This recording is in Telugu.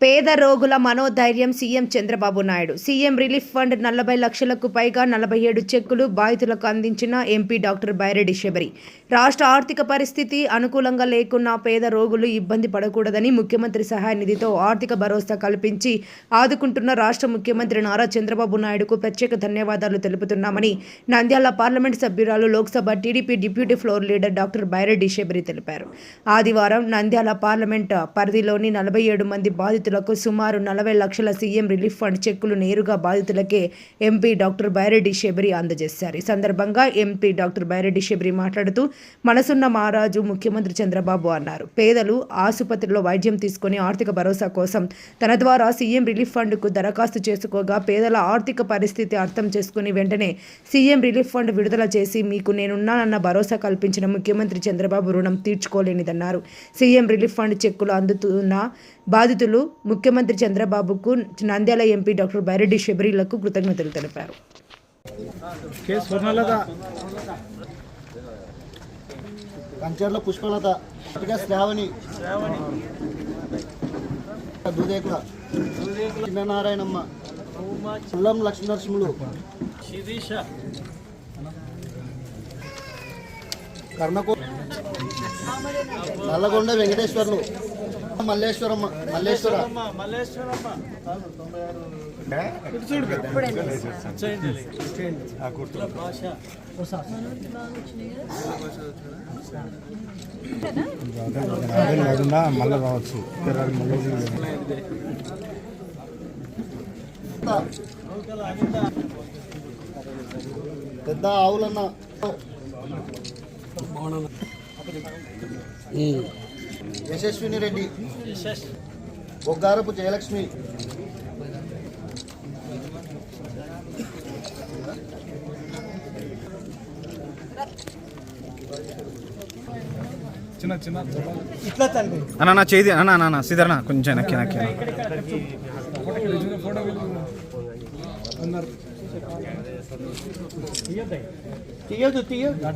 పేద రోగుల మనోధైర్యం CM Chandrababu Naidu. CM relief fund నలభై లక్షలకు పైగా నలభై ఏడు చెక్కులు బాధితులకు అందించిన ఎంపీ డాక్టర్ బైరెడ్డి శబరి. రాష్ట్ర ఆర్థిక పరిస్థితి అనుకూలంగా లేకున్నా పేద రోగులు ఇబ్బంది పడకూడదని ముఖ్యమంత్రి సహాయ నిధితో ఆర్థిక భరోసా కల్పించి ఆదుకుంటున్న రాష్ట్ర ముఖ్యమంత్రి నారా చంద్రబాబు నాయుడుకు ప్రత్యేక ధన్యవాదాలు తెలుపుతున్నామని నంద్యాల పార్లమెంట్ సభ్యురాలు Lok Sabha TDP deputy floor leader doctor Byreddy Shabari తెలిపారు. ఆదివారం నంద్యాల పార్లమెంట్ పరిధిలోని నలభై ఏడు మంది బాధితులు బాధితులకు సుమారు నలభై లక్షల సీఎం రిలీఫ్ ఫండ్ చెక్కులు నేరుగా బాధితులకే ఎంపీ డాక్టర్ బైరెడ్డి శబరి అందజేశారు. ఈ సందర్భంగా ఎంపీ డాక్టర్ బైరెడ్డి శబరి మాట్లాడుతూ మనసున్న మహారాజు ముఖ్యమంత్రి చంద్రబాబు అన్నారు. పేదలు ఆసుపత్రిలో వైద్యం తీసుకుని ఆర్థిక భరోసా కోసం తన ద్వారా సీఎం రిలీఫ్ ఫండ్కు దరఖాస్తు చేసుకోగా పేదల ఆర్థిక పరిస్థితి అర్థం చేసుకుని వెంటనే సీఎం రిలీఫ్ ఫండ్ విడుదల చేసి మీకు నేనున్నానన్న భరోసా కల్పించిన ముఖ్యమంత్రి చంద్రబాబు రుణం తీర్చుకోలేనిదన్నారు. సీఎం రిలీఫ్ ఫండ్ చెక్కులు అందుతున్న బాధితులు ముఖ్యమంత్రి చంద్రబాబుకు నంద్యాల ఎంపీ డాక్టర్ బైరెడ్డి శబరిలకు కృతజ్ఞతలు తెలిపారు. కంచర్ల పుష్పలత. శ్రావణి. దూదేకుల. చిన్ననారాయణమ్మ. కర్ణకో నల్లగొండ వెంకటేశ్వర్లు. మల్లేశ్వరమ్మ మల్లేశ్వర. లేకుండా మళ్ళీ రావచ్చు. పెద్ద ఆవులన్న. యశస్విని రెడ్డి. బొగ్గారపు జయలక్ష్మి. చిన్న చిన్న. అన్న నా చేది అన్న అన్న, అన్న సిద్ధరణ కొంచెం నక్కి నక్కి తీయదు తీయదు